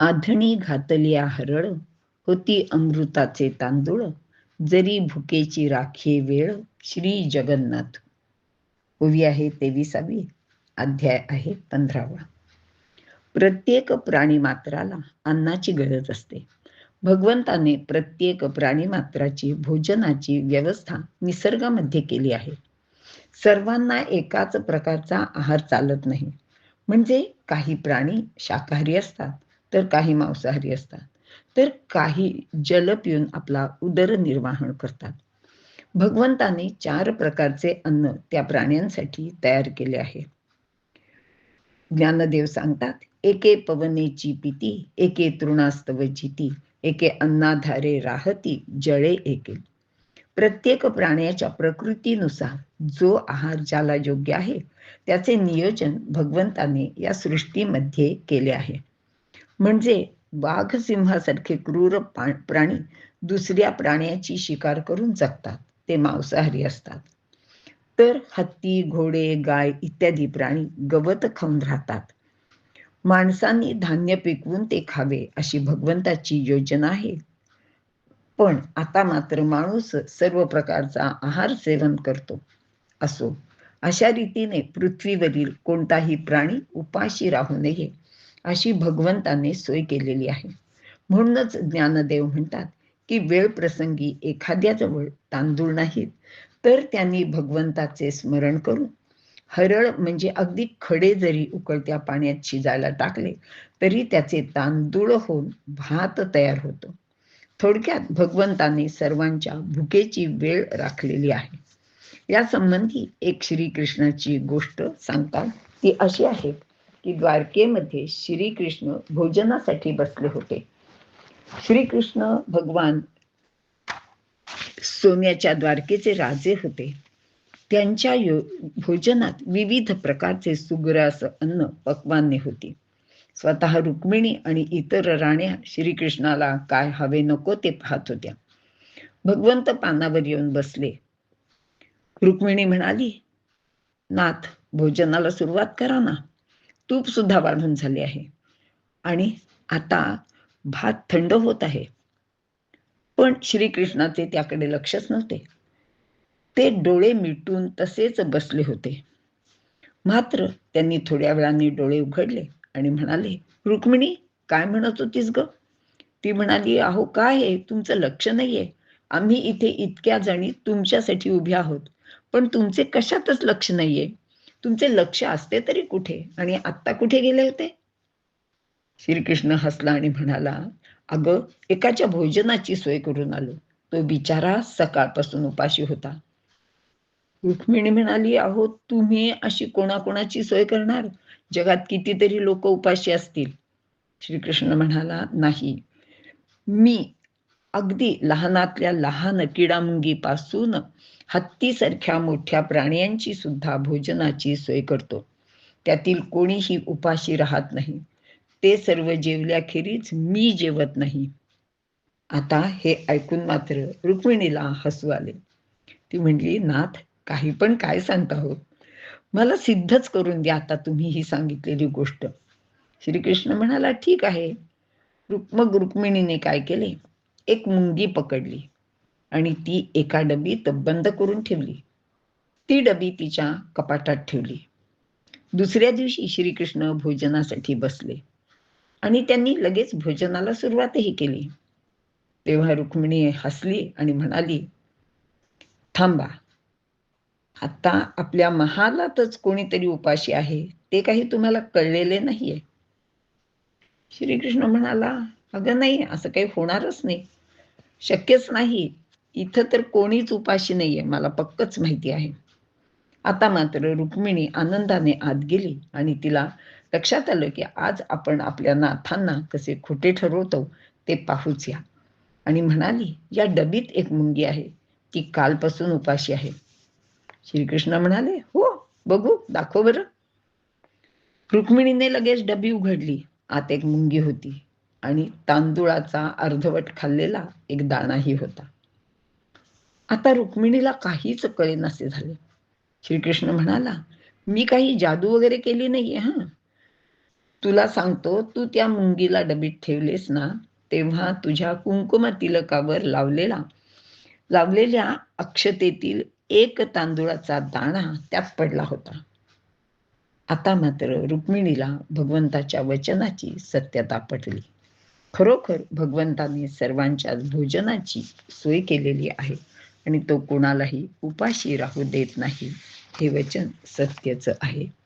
आधणी घातल्या हरळ होती अमृताचे तांदूळ जरी भुकेची राखी वेळ श्री जगन्नाथ. ओवी आहे तेविसावी अध्याय आहे पंधरावा. प्रत्येक प्राणी मात्राला अन्नाची गरज असते. भगवंताने प्रत्येक प्राणी मात्राची भोजनाची व्यवस्था निसर्गामध्ये केली आहे. सर्वांना एकाच प्रकारचा आहार चालत नाही. म्हणजे काही प्राणी शाकाहारी असतात तर काही मांसाहारी असतात. तर काही जल पिऊन आपला उदरनिर्वाहण करतात. भगवंताने चार प्रकारचे अन्न त्या प्राण्यांसाठी तयार केले आहे. ज्ञानदेव सांगतात एके पवनेची पिती एके तृणास्तव जिती एके अन्नाधारे राहती जळे एके. प्रत्येक प्राण्याच्या प्रकृतीनुसार जो आहार ज्याला योग्य आहे त्याचे नियोजन भगवंताने या सृष्टीमध्ये केले आहे. म्हणजे वाघ सिंहासारखे क्रूर प्राणी दुसऱ्या प्राण्याची शिकार करून जगतात. ते मांसाहारी असतात. तर हत्ती घोडे गाय इत्यादी प्राणी गवत खाऊन राहतात. माणसांनी धान्य पिकवून ते खावे अशी भगवंताची योजना आहे. पण आता मात्र माणूस सर्व प्रकारचा आहार सेवन करतो. असो अशा रीतीने पृथ्वीवरील कोणताही प्राणी उपाशी राहू नये. अशी भगवंताने सोय केलेली आहे. म्हणूनच ज्ञानदेव म्हणतात की वेळ प्रसंगी एखाद्याजवळ तांदूळ नाहीत तर त्यांनी भगवंताचे स्मरण करून हरळ म्हणजे अगदी खडे जरी उकळत्या पाण्यात शिजायला टाकले तरी त्याचे तांदूळ होऊन भात तयार होतो. थोडक्यात भगवंताने सर्वांच्या भुकेची वेळ राखलेली आहे. या संबंधी एक श्रीकृष्णाची गोष्ट सांगतात. ती अशी आहे की द्वारकेमध्ये श्रीकृष्ण भोजनासाठी बसले होते. श्रीकृष्ण भगवान सोन्याच्या द्वारकेचे राजे होते. त्यांच्या भोजनात विविध प्रकारचे सुग्रास अन्न पक्वाने होती. स्वतः रुक्मिणी आणि इतर राण्या श्रीकृष्णाला काय हवे नको ते पाहत होत्या. भगवंत पानावर येऊन बसले. रुक्मिणी म्हणाली नाथ भोजनाला सुरुवात करा ना. तूप सुद्धा वाढून झाले आहे. आणि आता भात थंड होत आहे. पण श्रीकृष्णाचे त्याकडे लक्षच नव्हते. ते डोळे मिटून तसेच बसले होते. मात्र त्यांनी थोड्या वेळाने डोळे उघडले आणि म्हणाले रुक्मिणी काय म्हणत होतीस ग? ती म्हणाली अहो काय आहे? तुमचं लक्ष नाहीये. आम्ही इथे इतक्या जणी तुमच्यासाठी उभ्या आहोत. पण तुमचे कशातच लक्ष नाहीये. तुमचे लक्ष असते तरी कुठे? आणि आत्ता कुठे गेले होते? श्रीकृष्ण हसला आणि म्हणाला अगं एकाच्या भोजनाची सोय करून आलो. तो बिचारा सकाळपासून उपाशी होता. रुक्मिणी म्हणाली अहो तुम्ही अशी कोणाकोणाची सोय करणार? जगात कितीतरी लोक उपाशी असतील. श्रीकृष्ण म्हणाला नाही. मी अगदी लहानातल्या लहान किडामुंगीपासून हत्तीसारख्या मोठ्या प्राण्यांची सुद्धा भोजनाची सोय करतो. त्यातील कोणीही उपाशी राहत नाही. ते सर्व जेवल्याखेरीज मी जेवत नाही. आता हे ऐकून मात्र रुक्मिणीला हसू आले. ती म्हणली नाथ काही पण काय सांगता हो? मला सिद्धच करून द्या आता तुम्ही ही सांगितलेली गोष्ट. श्रीकृष्ण म्हणाला ठीक आहे. मग रुक्मिणीने काय केले? एक मुंगी पकडली. आणि ती एका डबीत बंद करून ठेवली. ती डबी तिच्या कपाटात ठेवली. दुसऱ्या दिवशी श्रीकृष्ण भोजनासाठी बसले आणि त्यांनी लगेच भोजनाला सुरुवातही केली. तेव्हा रुक्मिणी हसली आणि म्हणाली थांबा आता आपल्या महालातच कोणीतरी उपाशी आहे ते काही तुम्हाला कळलेले नाहीये. श्रीकृष्ण म्हणाला अगं नाही असं काही होणारच नाही. शक्यच नाही. इथं तर कोणीच उपाशी नाहीये मला पक्कच माहिती आहे. आता मात्र रुक्मिणी आनंदाने आत गेली आणि तिला लक्षात आलं की आज आपण आपल्या नाथांना कसे खोटे ठरवतो ते पाहूच या. आणि म्हणाली या डबीत एक मुंगी आहे ती कालपासून उपाशी आहे. श्रीकृष्ण म्हणाले हो बघू दाखव बरं. रुक्मिणीने लगेच डबी उघडली आत एक मुंगी होती आणि तांदुळाचा अर्धवट खाल्लेला एक दाणाही होता. आता रुक्मिणीला काहीच कळेनासे झाले. श्रीकृष्ण म्हणाला मी काही जादू वगैरे केली नाहीये हा? तुला सांगतो तू त्या मुंगीला डबीत ठेवलेस ना तेव्हा तुझ्या कुंकुम तिलकावर लावलेला लावलेल्या अक्षतेतील एक तांदुळाचा दाणा त्यात पडला होता. आता मात्र रुक्मिणीला भगवंताच्या वचनाची सत्यता पटली. खरोखर भगवंताने सर्वांच्या भोजनाची सोय केलेली आहे. आणि तो कोणालाही उपाशी राहू देत नाही. हे वचन सत्यच आहे.